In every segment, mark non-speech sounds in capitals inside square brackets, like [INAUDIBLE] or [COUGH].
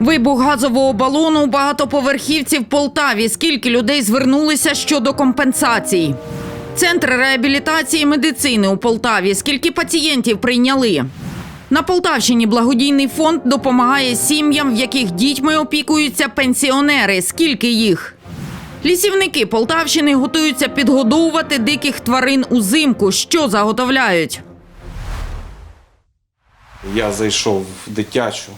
Вибух газового балону у багатоповерхівці в Полтаві. Скільки людей звернулися щодо компенсацій? Центр реабілітації медицини у Полтаві. Скільки пацієнтів прийняли? На Полтавщині благодійний фонд допомагає сім'ям, в яких дітьми опікуються пенсіонери. Скільки їх? Лісівники Полтавщини готуються підгодовувати диких тварин узимку. Що заготовляють? Я зайшов в дитячу.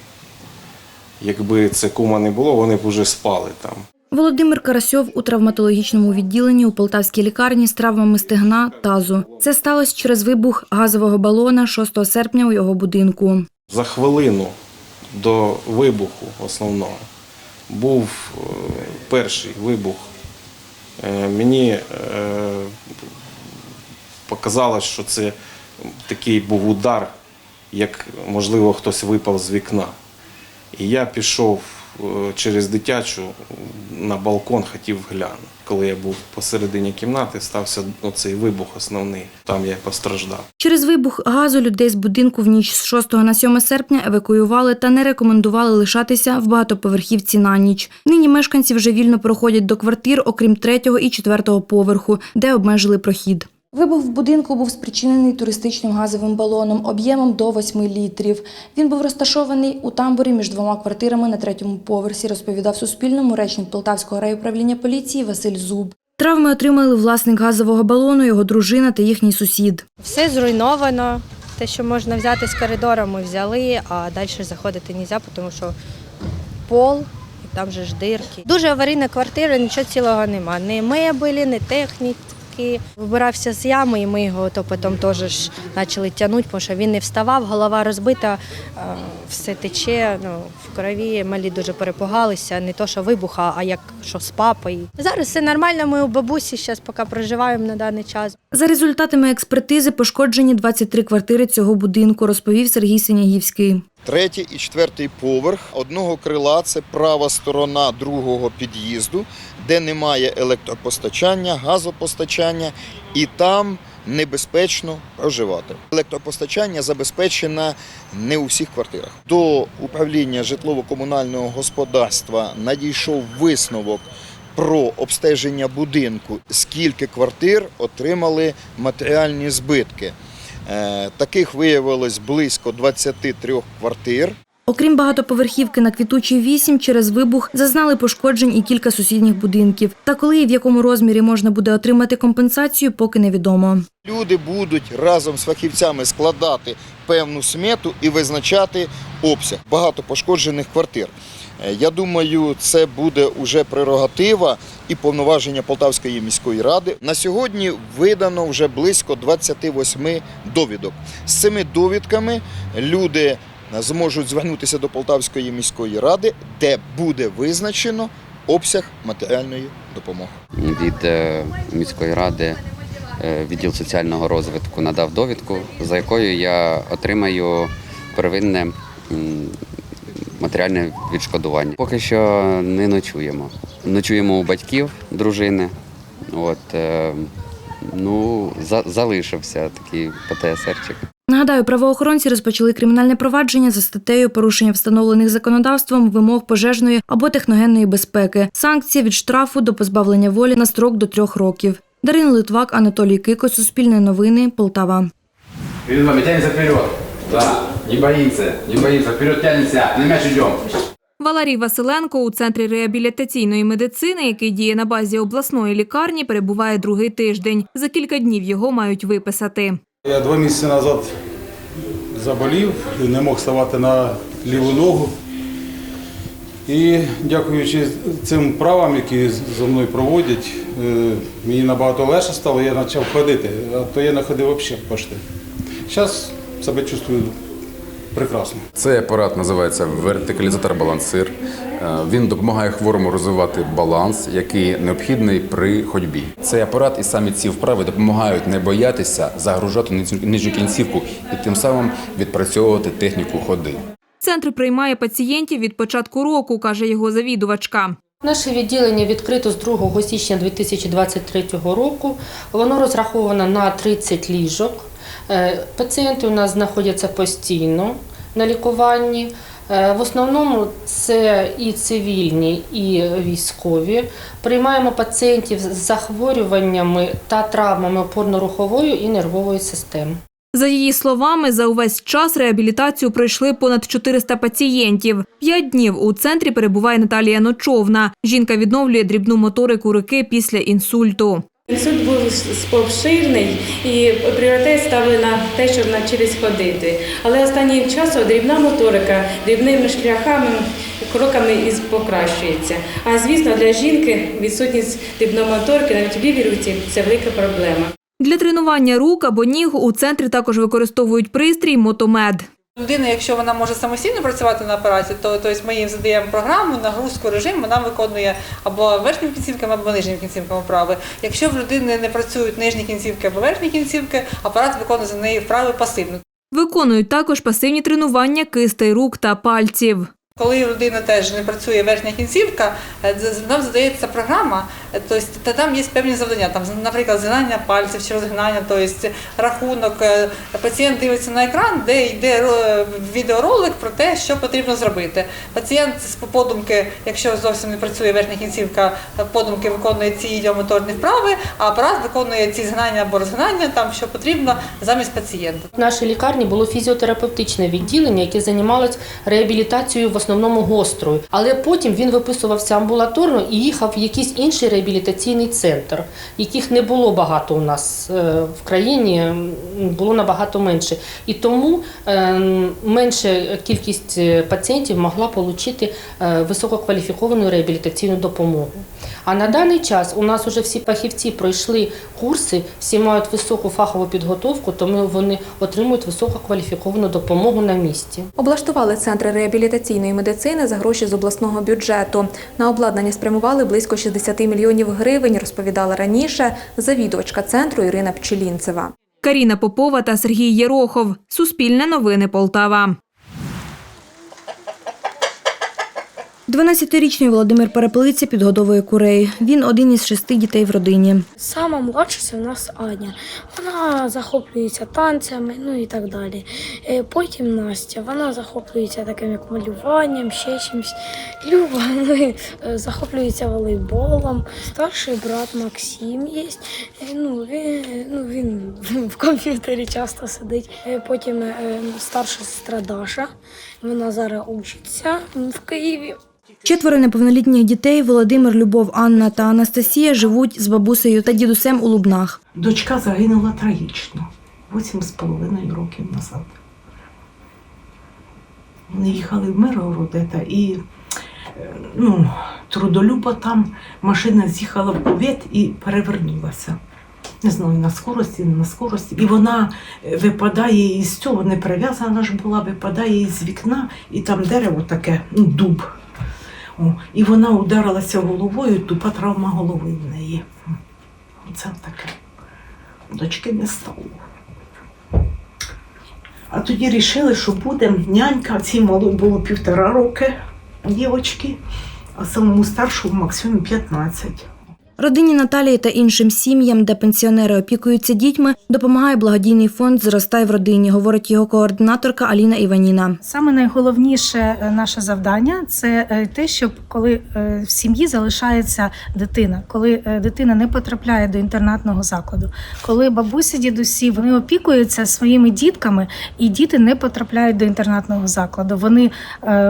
Якби це кума не було, вони б уже спали там. Володимир Карасьов у травматологічному відділенні у Полтавській лікарні з травмами стегна тазу. Це сталося через вибух газового балона 6 серпня у його будинку. За хвилину до вибуху основного був е, перший вибух. Е, Мені е, показалось, що це такий був удар, як можливо хтось випав з вікна. І я пішов е, через дитячу на балкон, хотів глянути. Коли я був посередині кімнати, стався оцей вибух основний. Там я постраждав. Через вибух газу людей з будинку в ніч з 6 на 7 серпня евакуювали та не рекомендували лишатися в багатоповерхівці на ніч. Нині мешканці вже вільно проходять до квартир, окрім третього і четвертого поверху, де обмежили прохід. Вибух в будинку був спричинений туристичним газовим балоном об'ємом до 8 літрів. Він був розташований у тамбурі між двома квартирами на третьому поверсі, розповідав Суспільному речник Полтавського райуправління поліції Василь Зуб. Травми отримали власник газового балону, його дружина та їхній сусід. Все зруйновано. Те, що можна взяти з коридору, ми взяли, а далі заходити не можна, тому що пол, там же ж дирки. Дуже аварійна квартира, нічого цілого нема. Ні мебелі, ні техніки. Вибирався з ями, і ми його то потім теж почали тягнути, тому що він не вставав, голова розбита, е, все тече, ну, в крові малі дуже перепугалися. Не то, що вибуха, а як що з папою. Зараз все нормально, ми у бабусі зараз поки проживаємо на даний час. За результатами експертизи пошкоджені 23 квартири цього будинку, розповів Сергій Синягівський. Третій і четвертий поверх одного крила це права сторона другого під'їзду, де немає електропостачання, газопостачання, і там небезпечно проживати. Електропостачання забезпечено не у всіх квартирах. До управління житлово-комунального господарства надійшов висновок. Про обстеження будинку, скільки квартир отримали матеріальні збитки. Е, Таких виявилось близько 23 квартир. Окрім багатоповерхівки на квітучій 8, через вибух зазнали пошкоджень і кілька сусідніх будинків. Та коли і в якому розмірі можна буде отримати компенсацію, поки невідомо. Люди будуть разом з фахівцями складати певну смету і визначати обсяг багато пошкоджених квартир. Е, Я думаю, це буде уже прерогатива і повноваження Полтавської міської ради. На сьогодні видано вже близько 28 довідок. З цими довідками люди зможуть звернутися до Полтавської міської ради, де буде визначено обсяг матеріальної допомоги. від е, міської ради е, відділ соціального розвитку надав довідку, за якою я отримаю первинне матеріальне відшкодування. Поки що не ночуємо. Ночуємо у батьків дружини. От, е, ну, за, залишився такий ПТСРчик. Нагадаю, правоохоронці розпочали кримінальне провадження за статтею порушення встановлених законодавством вимог пожежної або техногенної безпеки. Санкція від штрафу до позбавлення волі на строк до трьох років. Дарина Литвак, Анатолій Кико, Суспільне новини, Полтава. Вами тянется вперед. Да, не боится, не боится. Вперед тянется. На мяч идем. Валерій Василенко у центрі реабілітаційної медицини, який діє на базі обласної лікарні, перебуває другий тиждень. За кілька днів його мають виписати. Я два місяці назад заболів, і не мог ставати на ліву ногу. І дякуючи цим правам, які зі мною проводять, е, мені набагато легше стало, я почав ходити, а то я не ходив взагалі почти. Зараз себе чувствую прекрасно. Цей апарат називається вертикалізатор-балансир. Е, Він допомагає хворому розвивати баланс, який необхідний при ходьбі. Цей апарат і самі ці вправи допомагають не боятися загружати нижню кінцівку і тим самим відпрацьовувати техніку ходи. Центр приймає пацієнтів від початку року, каже його завідувачка. Наше відділення відкрито з 2 січня 2023 року. Воно розраховано на 30 ліжок. Е, Пацієнти у нас знаходяться постійно. на лікуванні. Е, В основному це і цивільні, і військові. Приймаємо пацієнтів з захворюваннями та травмами опорно-рухової і нервової системи. За її словами, за увесь час реабілітацію пройшли понад 400 пацієнтів. П'ять днів у центрі перебуває Наталія Ночовна. Жінка відновлює дрібну моторику руки після інсульту. Інсульт був обширний і пріоритет ставили на те, щоб навчитись ходити. Але останнім часом дрібна моторика, дрібними шляхами, кроками із покращується. А звісно, для жінки відсутність дрібної моторики навіть в лівій руці це велика проблема. Для тренування рук або ніг у центрі також використовують пристрій мотомед. Людина, якщо вона може самостійно працювати на апараті, то тобто ми їм задаємо програму, нагрузку, режим, вона виконує або верхніми кінцівками, або нижніми кінцівками вправи. Якщо в людини не працюють нижні кінцівки або верхні кінцівки, апарат виконує за неї вправи пасивно. Виконують також пасивні тренування кистей рук та пальців. Коли людина теж не працює верхня кінцівка, е, нам задається програма, тобто та там є певні завдання, там, наприклад, згинання пальців чи розгинання, тобто рахунок. Е, Пацієнт дивиться на екран, де йде відеоролик про те, що потрібно зробити. Пацієнт з подумки, якщо зовсім не працює верхня кінцівка, подумки виконує ці ідіомоторні вправи, а апарат виконує ці згинання або розгинання, там що потрібно замість пацієнта. В нашій лікарні було фізіотерапевтичне відділення, яке займалось реабілітацією в основному гострою. Але потім він виписувався амбулаторно і їхав в якийсь інший реабілітаційний центр, яких не було багато у нас е, в країні, було набагато менше. І тому е, менша кількість е, пацієнтів могла отримати висококваліфіковану реабілітаційну допомогу. А на даний час у нас вже всі фахівці пройшли курси, всі мають високу фахову підготовку, тому вони отримують висококваліфіковану допомогу на місці. Облаштували центри реабілітаційної медицини за гроші з обласного бюджету. На обладнання спрямували близько 60 мільйонів гривень, розповідала раніше завідувачка центру Ірина Пчелінцева. Каріна Попова та Сергій Єрохов. Суспільне новини Полтава. 12-річний Володимир Переплиця підгодовує курей. Він один із шести дітей в родині. Сама молодша це в нас Аня. Вона захоплюється танцями, ну і так далі. Е, Потім Настя, вона захоплюється таким як малюванням, ще чимось. Люба [LAUGHS] ну, е, захоплюється волейболом. Старший брат Максим є. Е, Ну, він, ну, він [LAUGHS] в комп'ютері часто сидить. Потім старша сестра Даша. Вона зараз учиться в Києві. Четверо неповнолітніх дітей Володимир, Любов, Анна та Анастасія живуть з бабусею та дідусем у Лубнах. Дочка загинула трагічно, вісім з половиною років назад. Вони їхали в Миргород і е, ну, трудолюба там машина з'їхала в кувет і перевернулася. Не знаю, на скорості, не на скорості. І вона е, випадає із цього, не прив'язана ж була, випадає із вікна, і там дерево таке, ну, дуб. І вона ударилася головою, тупа травма голови в неї. Це таке. Дочки не стало. А тоді вирішили, що буде нянька, цій малу було півтора роки дівочки, а самому старшому Максиму 15. Родині Наталії та іншим сім'ям, де пенсіонери опікуються дітьми, допомагає благодійний фонд Зростай в родині, говорить його координаторка Аліна Іваніна. Саме найголовніше е, наше завдання це е, те, щоб коли е, в сім'ї залишається дитина, коли дитина не потрапляє до інтернатного закладу, коли бабусі, дідусі вони опікуються своїми дітками, і діти не потрапляють до інтернатного закладу. Вони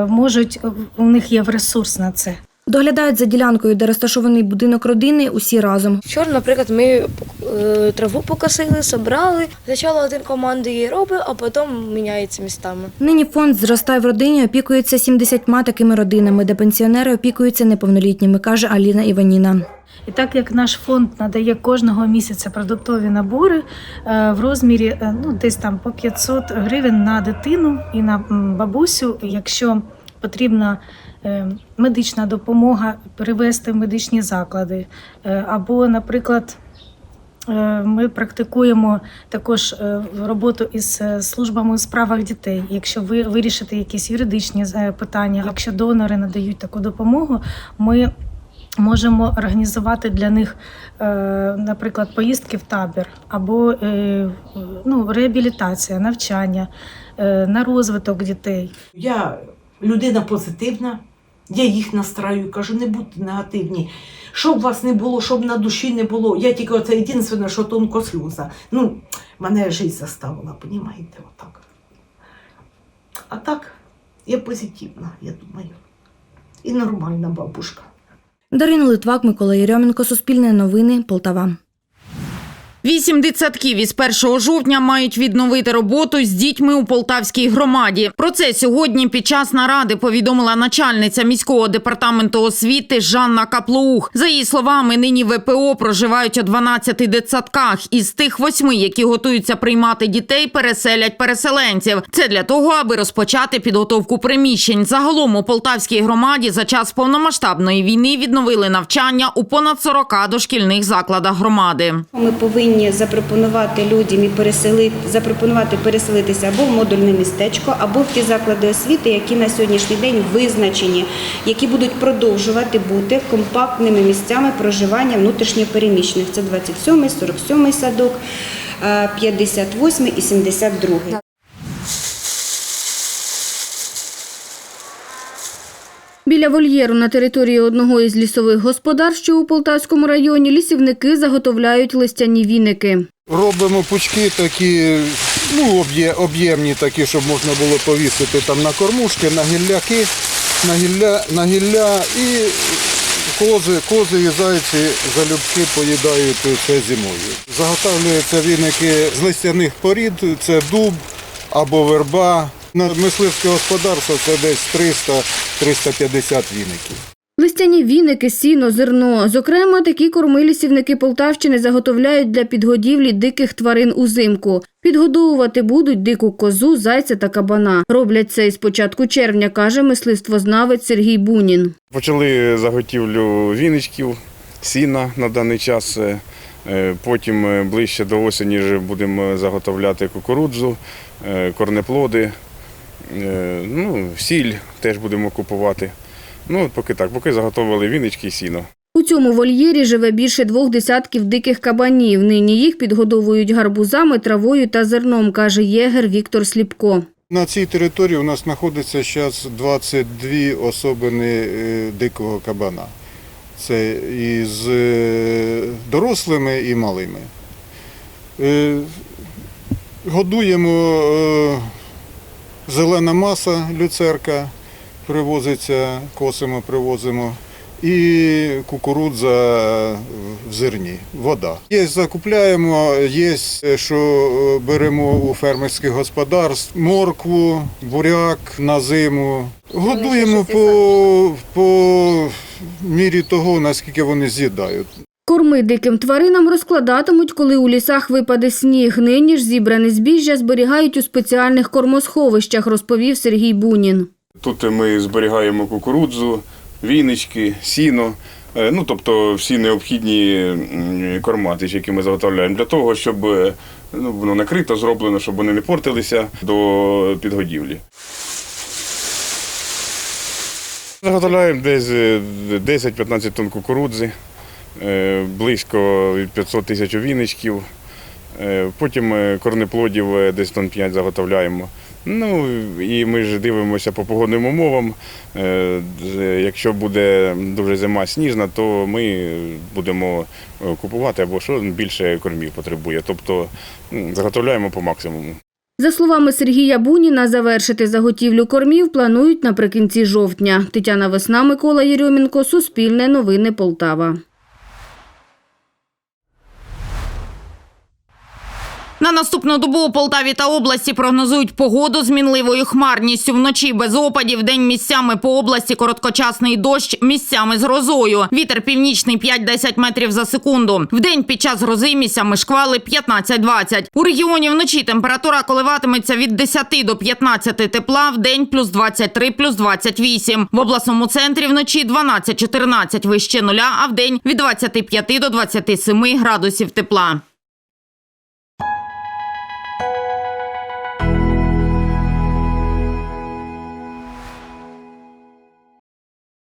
можуть у них є ресурс на це. Доглядають за ділянкою, де розташований будинок родини, усі разом. Вчора, наприклад, ми е, траву покосили, собрали. Спочатку один команду її робить, а потім міняється містами. Нині фонд Зростай в родині опікується 70 такими родинами, де пенсіонери опікуються неповнолітніми, каже Аліна Іваніна. І так як наш фонд надає кожного місяця продуктові набори е, в розмірі е, ну, десь там по 500 гривень на дитину і на бабусю, якщо потрібна медична допомога перевести в медичні заклади, Е, або, наприклад, е, ми практикуємо також е, роботу із е, службами у справах дітей. Якщо ви вирішите якісь юридичні е, питання, якщо донори надають таку допомогу, ми можемо організувати для них, е, наприклад, поїздки в табір або е, ну, реабілітація, навчання е, на розвиток дітей. Я людина позитивна, я їх настраю, кажу, не будьте негативні. Щоб вас не було, щоб на душі не було. Я тільки оце єдине, що тонко сльоза. Ну, мене життя заставила, понімаєте, отак. А так, я позитивна, я думаю. І нормальна бабушка. Дарина Литвак, Микола Єрьоменко, Суспільне новини, Полтава. Вісім дитсадків із 1 жовтня мають відновити роботу з дітьми у Полтавській громаді. Про це сьогодні під час наради повідомила начальниця міського департаменту освіти Жанна Каплоух. За її словами, нині ВПО проживають у 12 дитсадках. Із тих восьми, які готуються приймати дітей, переселять переселенців. Це для того, аби розпочати підготовку приміщень. Загалом у Полтавській громаді за час повномасштабної війни відновили навчання у понад 40 дошкільних закладах громади. Ми повинні запропонувати людям і переселити, запропонувати переселитися або в модульне містечко, або в ті заклади освіти, які на сьогоднішній день визначені, які будуть продовжувати бути компактними місцями проживання внутрішньопереміщених. Це 27-й, 47-й садок, е, 58-й і 72-й. Біля вольєру на території одного із лісових господарств, що у Полтавському районі, лісівники заготовляють листяні віники. Робимо пучки такі, ну, об'ємні такі, щоб можна було повісити там на кормушки, на гілляки, на гілля, на гілля і кози, кози і зайці залюбки поїдають це зимою. Заготовлюються віники з листяних порід, це дуб або верба. На мисливське господарство це десь 300-350 віників. Листяні віники, сіно, зерно. Зокрема, такі корми лісівники Полтавщини заготовляють для підгодівлі диких тварин узимку. Підгодовувати будуть дику козу, зайця та кабана. Роблять це із початку червня, каже мисливствознавець Сергій Бунін. Почали заготівлю віничків, сіна на даний час. е, е, Потім е, ближче до осені вже будемо заготовляти кукурудзу, корнеплоди, ну, сіль теж будемо купувати. Ну, поки так, поки заготовили вінички і сіно. У цьому вольєрі живе більше двох десятків диких кабанів. Нині їх підгодовують гарбузами, травою та зерном, каже єгер Віктор Сліпко. На цій території у нас знаходиться зараз 22 особини е, дикого кабана. Це і з е, дорослими, і малими. Е, Годуємо е, зелена маса, люцерка, привозиться, косимо, привозимо. І кукурудза в зерні, вода. Є закупляємо, є, що беремо у фермерських господарств, моркву, буряк на зиму. Годуємо по, по мірі того, наскільки вони з'їдають. Корми диким тваринам розкладатимуть, коли у лісах випаде сніг. Нині ж зібране збіжжя зберігають у спеціальних кормосховищах, розповів Сергій Бунін. Тут ми зберігаємо кукурудзу, вінички, сіно, е, ну тобто всі необхідні м, корма, які ми заготовляємо, для того, щоб е, ну, воно накрито, зроблено, щоб вони не портилися до підгодівлі. Заготовляємо десь е, 10-15 тонн кукурудзи, е, близько 500 тисяч віничків. Е, Потім е, корнеплодів е, десь тонн 5 заготовляємо. Ну і ми ж дивимося по погодним умовам. Е, Якщо буде дуже зима сніжна, то ми будемо е, купувати або що більше кормів потребує. Тобто заготовляємо по максимуму. За словами Сергія Буніна, завершити заготівлю кормів планують наприкінці жовтня. Тетяна Весна, Микола Єрьомінко, Суспільне новини Полтава. На наступну добу у Полтаві та області прогнозують погоду з мінливою хмарністю. Вночі без опадів, день місцями по області короткочасний дощ, місцями з грозою. Вітер північний 5-10 метрів за секунду. Вдень під час грози місцями шквали 15-20. У регіоні вночі температура коливатиметься від 10 до 15 тепла, вдень плюс 23, плюс 28. В обласному центрі вночі 12-14 вище нуля, а вдень від 25 до 27 градусів тепла.